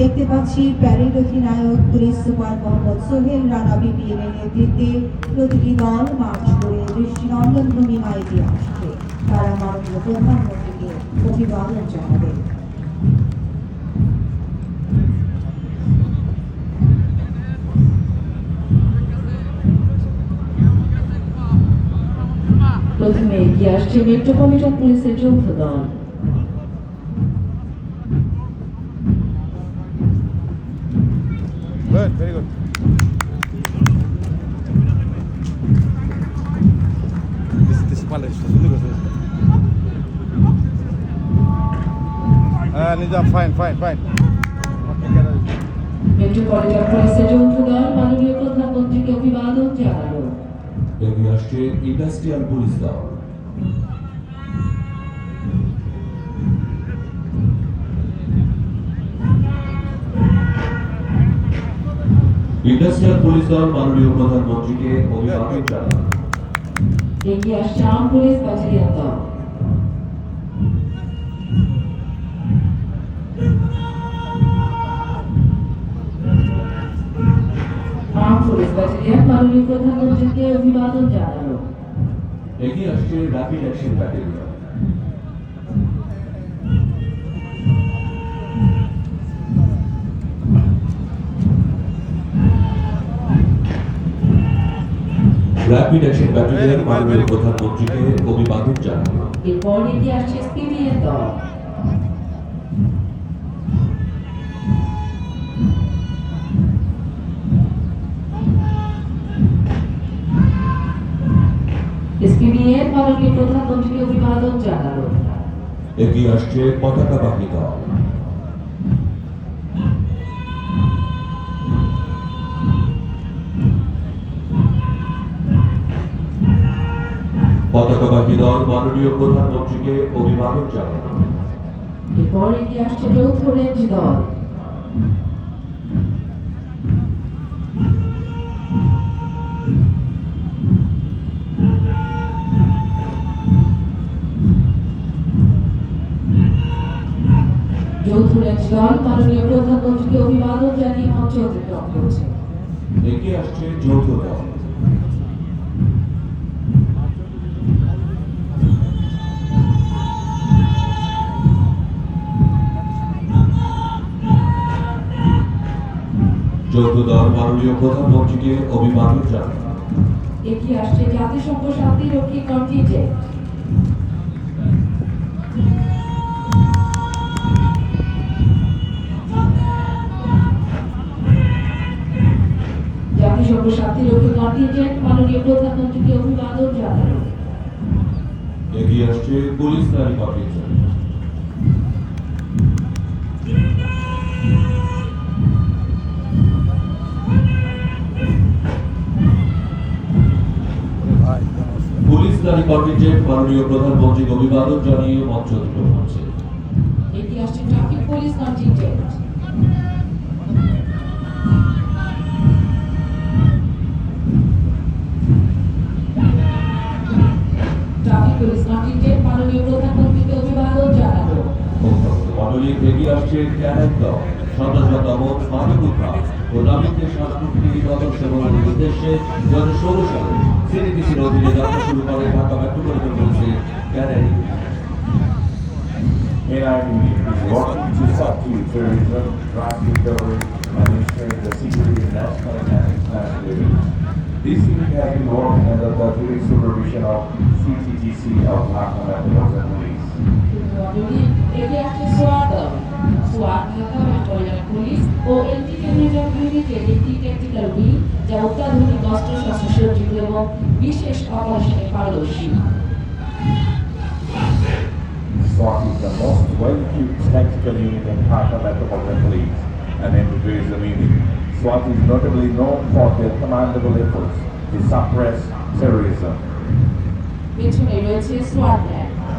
দেখতে পাচ্ছি প্যারেড অধিনায়ক police super Mohammad Sohel Rana BPM এর নেতৃত্বে প্রতিটি দল মার্চ করে দৃষ্টিনন্দন ভূমিমায় এগিয়ে আসছে। তারা মাননীয় প্রধানমন্ত্রীকে অভিবাদন জানাবে। প্রথমে এগিয়ে আসছে মেট্রোপলিটন পুলিশের যৌথ দল। Good, very good. This this পালে সুন্দর করে হ্যাঁ Nizam fine fine fine metropolitan পুলিশের যৌথ দল মাননীয় প্রধানমন্ত্রীকে অভিবাদন জানালো এগিয়ে আসছে ইন্ডাস্ট্রিয়াল পুলিশ দল ইন্ডাস্ট্রিয়াল পুলিশ দল মাননীয় প্রধানমন্ত্রীকে অভিবাদন জানান। এগিয়ে আসছে আর্ম পুলিশ ব্যাটালিয়ন দল আর্ম পুলিশ ব্যাটালিয়ন মাননীয় প্রধানমন্ত্রীকে অভিবাদন জানালো এগিয়ে আসছে rapid action battalion rapid action battalion মাননীয় প্রধানমন্ত্রীকে অভিবাদন জানান এরপর এগিয়ে আসছে সিভিএন দল। এসপিবিএন মাননীয় প্রধানমন্ত্রীকে অভিবাদন জানালো। এগিয়ে আসছে পতাকা বাহিনী দল। পতাকা বাহিনী দল মাননীয় প্রধানমন্ত্রীকে অভিবাদন জানান এরপর এগিয়ে আসছে যৌথ রেঞ্জ দল। যৌথ রেঞ্জ দল মাননীয় প্রধানমন্ত্রীকে অভিবাদন জানিয়ে মঞ্চে অতিক্রম করছে। এগিয়ে আসছে যৌথ দল। যৌথ দল মাননীয় প্রধানমন্ত্রীকে অভিবাদন জানান এগিয়ে আসছে জাতিসংঘ শান্তিরক্ষী কন্টিনজেন্ট জাতিসংঘ শান্তিরক্ষী কন্টিনজেন্ট মাননীয় প্রধানমন্ত্রীকে অভিবাদন জানালো এগিয়ে আসছে পুলিশ নারী কন্টিনজেন্ট কন্টিনজেন্ট মাননীয় প্রধানমন্ত্রীকে অভিবাদন জানিয়ে মঞ্চ অতিক্রম করছে। এটি আসছে ট্রাফিক পুলিশ মন্ডলী এগিয়ে আসছে ক্যাডেট দল সন্ত্রাসবাদ দমন মাদক উদ্ধার ও নাবিকদের সাংস্কৃতিক নিবেদন সেবনের উদ্দেশ্যে দু হাজার ষোলো সালে সিডিপিসির অধীনে যাত্রা শুরু করে ঢাকা মেট্রোপলিটন পুলিশের cadet NID is working to subdue terrorism, drug recovery, and ensuring the security of national and international units. This unit has been working under the direct supervision of CTTC of Dhaka Metropolitan Police. Swat Dhaka metropolitan police O এলটিকে reserve ইউনিটের একটি tactical wing যা অত্যাধুনিক অস্ত্র শস্ত্র সজ্জিত এবং বিশেষ অপারেশনে পারদর্শী SWAT is the most well-equipped tactical unit in Dhaka Metropolitan Police and anti-terrorism unit. SWAT is notably known for their commendable efforts to suppress terrorism. পেছনে রয়েছে সোয়াট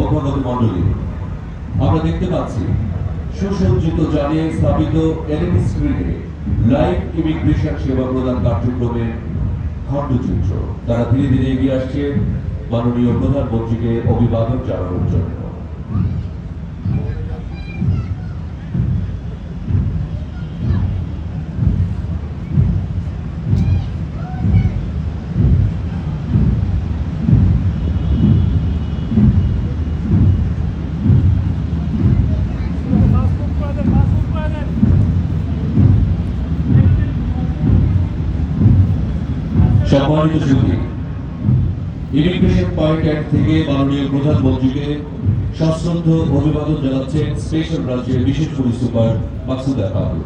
অভ্যন্তর মণ্ডলী। আমরা দেখতে পাচ্ছি, সুসজ্জিত জানিয়ে স্থাপিত এলইডি স্ক্রিনে লাইভ ইমিগ্রেশন সেবা প্রদান কার্যক্রমের খণ্ডচিত্র। তারা ধীরে ধীরে এগিয়ে আসছে। মাননীয় প্রধানমন্ত্রীকে অভিবাদন জানানোর জন্য। সম্মানিত সুখী ইমিগ্রেশন পয়েন্ট অ্যাক্ট থেকে মাননীয় প্রধানমন্ত্রীকে সশ্রদ্ধ অভিবাদন জানাচ্ছেন স্পেশাল ব্রাঞ্চের বিশেষ পুলিশ সুপার মাকসুদা খাতুন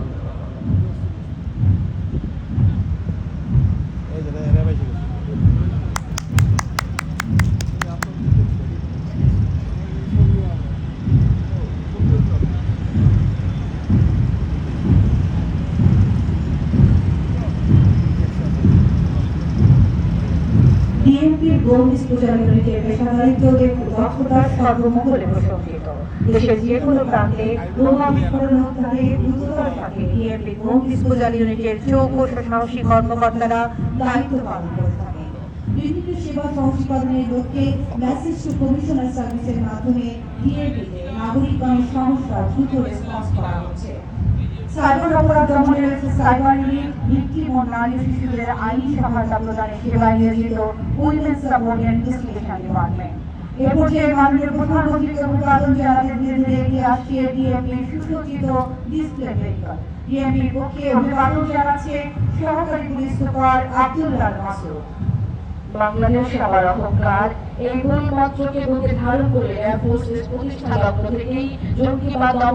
বিএনপির গোল ডিসপোজালিটিতে পেশাদারিত্ব দক্ষতার সর্বমহলে প্রশংসিত দেশের যে কোনো প্রান্তে বোমা বিস্ফোরণ উদ্ধারে দ্রুততার সাথে বিএনপি গোল ডিসপোজাল ইউনিটের চৌকস ও সাহসী কর্মকর্তারা দায়িত্ব পালন করে থাকে। বিভিন্ন সেবা সংস্করণের লক্ষ্যে মেসেজ টু কমিশনার সার্ভিসের মাধ্যমে বিএনপিতে নাগরিকগণের সমস্যা দ্রুত রেসপন্স করা হচ্ছে। বাংলাদেশ প্রতিষ্ঠা থেকেই জঙ্গিবাদ